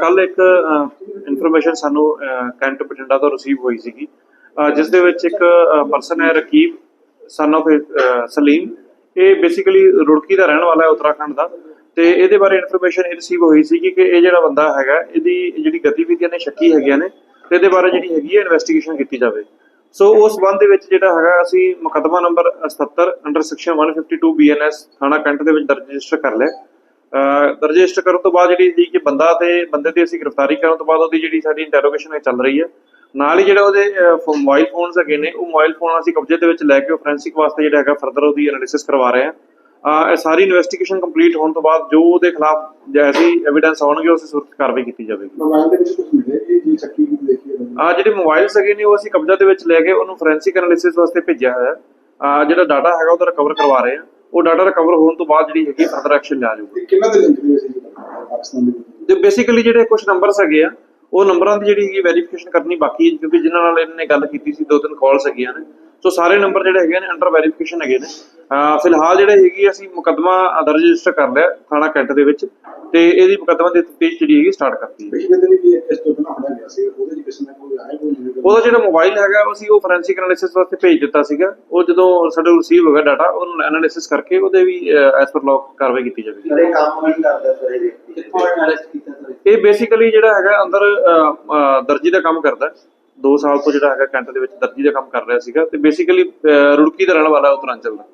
ਕੱਲ ਇੱਕ ਇਨਫੋਰਮੇਸ਼ਨ ਸਾਨੂੰ ਕੈਂਟ ਬਠਿੰਡਾ ਤੋਂ ਰਿਸੀਵ ਹੋਈ ਸੀਗੀ। ਜਿਸ ਦੇ ਵਿੱਚ ਇੱਕ ਪਰਸਨ ਹੈ ਰਕੀਬ ਸਨ of ਸਲੀਮ। ਇਹ ਬੇਸਿਕਲੀ ਰੁੜਕੀ ਦਾ ਰਹਿਣ ਵਾਲਾ ਹੈ ਉੱਤਰਾਖੰਡ ਦਾ। ਤੇ ਇਹਦੇ ਬਾਰੇ ਇਨਫੋਰਮੇਸ਼ਨ ਰਿਸੀਵ ਹੋਈ ਸੀਗੀ ਕਿ ਇਹ ਜਿਹੜਾ ਬੰਦਾ ਹੈਗਾ, ਇਹਦੀ ਜਿਹੜੀ ਗਤੀਵਿਧੀਆਂ ਨੇ, ਸ਼ੱਕੀ ਹੈਗੀਆਂ ਨੇ, ਤੇ ਇਹਦੇ ਬਾਰੇ ਜਿਹੜੀ ਹੈਗੀ ਹੈ ਇਨਵੈਸਟੀਗੇਸ਼ਨ ਕੀਤੀ ਜਾਵੇ। ਸੋ ਉਸ ਸੰਬੰਧ ਦੇ ਵਿੱਚ ਜਿਹੜਾ ਹੈਗਾ, ਅਸੀਂ ਮੁਕੱਦਮਾ ਨੰਬਰ 77 ਅੰਡਰ ਸੈਕਸ਼ਨ 152 ਬੀਐਨਐਸ ਥਾਣਾ ਕੈਂਟ ਦੇ ਵਿੱਚ ਦਰਜ ਰਜਿਸਟਰ ਕਰ ਲਿਆ। ਰਜਿਸਟਰ ਕਰਨ ਤੋਂ ਬਾਅਦ ਜਿਹੜੀ ਸੀ ਕਿ ਬੰਦਾ ਤੇ ਬੰਦੇ ਦੀ ਅਸੀਂ ਗ੍ਰਿਫਤਾਰੀ ਕਰਨ ਤੋਂ ਬਾਅਦ ਉਹਦੀ ਜਿਹੜੀ ਸਾਡੀ ਇੰਟਰੋਗੇਸ਼ਨ ਹੈ ਚੱਲ ਰਹੀ ਹੈ। ਨਾਲ ਹੀ ਜਿਹੜਾ ਉਹਦੇ ਮੋਬਾਈਲ ਫੋਨਸ ਹੈਗੇ ਨੇ ਉਹ ਮੋਬਾਈਲ ਫੋਨ ਅਸੀਂ ਕਬਜ਼ੇ ਦੇ ਵਿੱਚ ਲੈ ਕੇ ਉਹ ਫੋਰੈਂਸਿਕ ਵਾਸਤੇ ਜਿਹੜਾ ਹੈਗਾ ਫਰਦਰ ਉਹਦੀ ਐਨਾਲਿਸਿਸ ਕਰਵਾ ਰਹੇ ਹਾਂ। ਅਹ ਇਹ ਸਾਰੀ ਇਨਵੈਸਟੀਗੇਸ਼ਨ ਕੰਪਲੀਟ ਹੋਣ ਤੋਂ ਬਾਅਦ ਜੋ ਉਹਦੇ ਖਿਲਾਫ ਜੈਸੀ ਐਵੀਡੈਂਸ ਆਉਣਗੇ ਉਸ ਸੂਰਤ ਕਾਰਵਾਈ ਕੀਤੀ ਜਾਵੇਗੀ। ਮੋਬਾਈਲ ਦੇ ਵਿੱਚ ਕੁਝ ਮਿਲੇ ਕਿ ਜੀ ਚੱਕੀ ਵੀ ਦੇਖੀ ਹੈ। ਆ ਜਿਹੜੇ ਮੋਬਾਈਲਸ ਹੈਗੇ ਨੇ ਉਹ ਅਸੀਂ ਕਬਜ਼ਾ ਦੇ ਵਿੱਚ ਲੈ ਕੇ ਉਹਨੂੰ ਫੋਰੈਂਸਿਕ ਐਨਾਲਿਸਿਸ ਵਾਸਤੇ ਭੇਜਿਆ ਹੋਇਆ ਆ ਜਿਹੜਾ ਡਾਟਾ ਹੈਗਾ ਉਹਦਾ ਰਿਕਵਰ ਕਰਵਾ ਰਹੇ ਹਾਂ। ਉਹ ਡਾਟਾ ਰਿਕਵਰ ਹੋਣ ਤੋਂ ਬਾਅਦ ਜਿਹੜੀ ਹੈਗੀ ਫਰਦਰ ਐਕਸ਼ਨ ਲਿਆ ਜਾਊਗਾ। ਕਿੰਨਾ ਦੇ ਲਿੰਕ ਦੇ ਸੀ ਪਾਕਿਸਤਾਨ ਦੇ? ਵਿੱਚ ਤੇ ਬੇਸਿਕਲੀ ਜਿਹੜੇ ਕੁਝ ਨੰਬਰਸ ਹੈਗੇ ਆ ਉਹ ਨੰਬਰਾਂ ਦੀ ਜਿਹੜੀ ਹੈਗੀ ਵੈਰੀਫਿਕੇਸ਼ਨ ਕਰਨੀ ਬਾਕੀ ਹੈ ਕਿਉਂਕਿ ਜਿਨ੍ਹਾਂ ਨਾਲ ਇਹਨਾਂ ਨੇ ਗੱਲ ਕੀਤੀ ਸੀ ਦੋ ਤਿੰਨ ਕਾਲਸ ਹੈਗੀਆਂ ਨੇ। ਸੋ ਸਾਰੇ ਨੰਬਰ ਜਿਹੜੇ ਹੈਗੇ ਨੇ ਅੰਡਰ ਵੈਰੀਫਿਕੇਸ਼ਨ ਹੈਗੇ ਨੇ। ਫਿਲਹਾਲ ਜਿਹੜੇ ਹੈਗੀ ਅਸੀਂ ਮੁਕੱਦਮਾ ਦਰਜ ਰਜਿਸਟਰ ਕਰ ਲਿਆ ਥਾਣਾ ਕੈਂਟ ਦੇ ਵਿੱਚ ਤੇ ਇਹਦੀ ਮੁਕੱਦਮਾ ਦੀ ਤਫਤੀਸ਼ ਜਿਹੜੀ ਹੈਗੀ ਸਟਾਰਟ ਕਰਤੀ ਹੈ ਪਿਛਲੇ ਦਿਨ ਵੀ ਇਸ ਤੋਂ ਪਹਿਲਾਂ ਫੜਿਆ ਗਿਆ ਸੀ ਉਹਦੇ ਵਿੱਚ ਕਿਸੇ ਨੇ ਕੋਈ ਆਇਆ ਕੋਈ ਨਹੀਂ ਉਹਦਾ ਜਿਹੜਾ ਮੋਬਾਈਲ ਹੈਗਾ ਅਸੀਂ ਉਹ ਫੋਰੈਂਸਿਕ ਐਨਾਲਿਸਿਸ ਵਾਸਤੇ ਭੇਜ ਦਿੱਤਾ ਸੀਗਾ। ਉਹ ਜਦੋਂ ਸਾਡੇ ਰਿਸੀਵ ਹੋ ਗਿਆ ਡਾਟਾ ਉਹਨੂੰ ਐਨਾਲਿਸਿਸ ਕਰਕੇ ਉਹਦੇ ਵੀ ਐਸ ਪਰ ਲੌਕ ਕਾਰਵਾਈ ਕੀਤੀ ਜਾਵੇਗੀ। ਸਰ ਇਹ ਕੰਮ ਨਹੀਂ ਕਰਦਾ ਸਰ ਇਹ ਵਿਅਕਤੀ। ਕਿੱਥੋਂ ਅਰੈਸਟ ਕੀਤਾ ਸਰ? ਇਹ ਬੇਸਿਕਲੀ ਜਿਹੜਾ ਹੈਗਾ ਅੰਦਰ ਦਰਜੀ ਦਾ ਕੰਮ ਕਰਦਾ। 2 ਸਾਲ ਤੋਂ ਜਿਹੜਾ ਹੈਗਾ ਕੈਂਟ ਦੇ ਵਿੱਚ ਦਰਜੀ ਦਾ ਕੰਮ ਕਰ ਰਿਹਾ ਸੀਗਾ ਤੇ ਬੇਸਿਕਲੀ ਰੁੜਕੀ ਦਾ ਰਹਿਣ ਵਾਲਾ ਉਤਰਾਂਚਲ ਦਾ।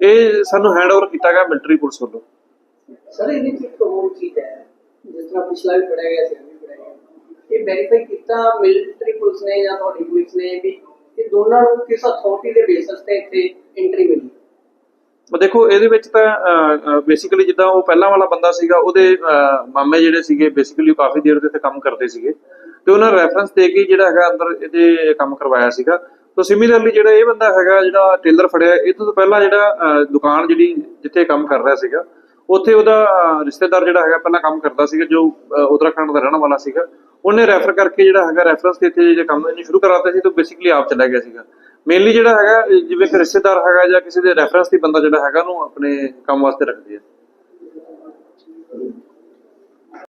ਇਹ ਸਾਨੂੰ ਹੈਂਡਓਵਰ ਕੀਤਾ ਗਿਆ ਮਿਲਟਰੀ ਪੁਲਿਸ ਵੱਲੋਂ। ਸਰ ਇਹਦੇ ਵਿੱਚ ਇੱਕ ਹੋਰ ਚੀਜ਼ ਹੈ ਜਿਸ ਤਰ੍ਹਾਂ ਪਿਛਲਾ ਵੀ ਪੜਿਆ ਗਿਆ ਸੀ ਇਹ ਵੀ ਪੜਿਆ ਗਿਆ। ਇਹ ਵੈਰੀਫਾਈ ਕੀਤਾ ਮਿਲਟਰੀ ਪੁਲਿਸ ਨੇ ਜਾਂ ਤੁਹਾਡੀ ਪੁਲਿਸ ਨੇ ਵੀ ਇਹ ਦੋਨਾਂ ਨੂੰ ਕਿਸ ਅਥਾਰਟੀ ਦੇ ਬੇਸਿਸ ਤੇ ਇੱਥੇ ਐਂਟਰੀ ਮਿਲੀ? ਦੇਖੋ, ਇਹਦੇ ਵਿੱਚ ਤਾਂ ਬੇਸਿਕਲੀ ਜਿੱਦਾਂ ਉਹ ਪਹਿਲਾਂ ਵਾਲਾ ਬੰਦਾ ਸੀਗਾ, ਉਹਦੇ ਮਾਮੇ ਜਿਹੜੇ ਸੀਗੇ ਬੇਸਿਕਲੀ ਕਾਫੀ ਦੇਰ ਦੇ ਇੱਥੇ ਕੰਮ ਕਰਦੇ ਸੀਗੇ। ਤੇ ਉਹਨਾਂ ਰੈਫਰੈਂਸ ਦੇ ਕੇ ਜਿਹੜਾ ਹੈਗਾ ਅੰਦਰ ਇਹਦੇ ਕੰਮ ਕਰਵਾਇਆ ਸੀਗਾ। ਤਾਂ ਸਿਮਿਲਰਲੀ ਜਿਹੜਾ ਇਹ ਬੰਦਾ ਹੈਗਾ, ਜਿਹੜਾ ਟੇਲਰ ਫੜਿਆ, ਇਹ ਤੋਂ ਪਹਿਲਾਂ ਜਿਹੜਾ ਦੁਕਾਨ ਜਿਹੜੀ ਜਿੱਥੇ ਕੰਮ ਕਰ ਰਿਹਾ ਸੀਗਾ, ਉੱਥੇ ਉਹਦਾ ਰਿਸ਼ਤੇਦਾਰ ਜਿਹੜਾ ਹੈਗਾ ਪਹਿਲਾਂ ਕੰਮ ਕਰਦਾ ਸੀਗਾ, ਜੋ ਉਤਰਾਖੰਡ ਦਾ ਰਹਿਣ ਵਾਲਾ ਸੀਗਾ। ਉਹਨੇ ਰੈਫਰ ਕਰਕੇ ਜਿਹੜਾ ਹੈਗਾ ਰੈਫਰੈਂਸ ਤੇ ਇੱਥੇ ਜਿਹੜੇ ਕੰਮ ਇਹਨੇ ਸ਼ੁਰੂ ਕਰਾਤਾ ਸੀ, ਤਾਂ ਬੇਸਿਕਲੀ ਆਪ ਚਲਾ ਗਿਆ ਸੀਗਾ। ਮੇਨਲੀ ਜਿਹੜਾ ਹੈਗਾ ਜਿਵੇਂ ਕਿ ਰਿਸ਼ਤੇਦਾਰ ਹੈਗਾ ਜਾਂ ਕਿਸੇ ਦੇ ਰੈਫਰੈਂਸ ਤੇ ਬੰਦਾ ਜਿਹੜਾ ਹੈਗਾ, ਉਹਨੂੰ ਆਪਣੇ ਕੰਮ ਵਾਸਤੇ ਰੱਖਦੇ ਆ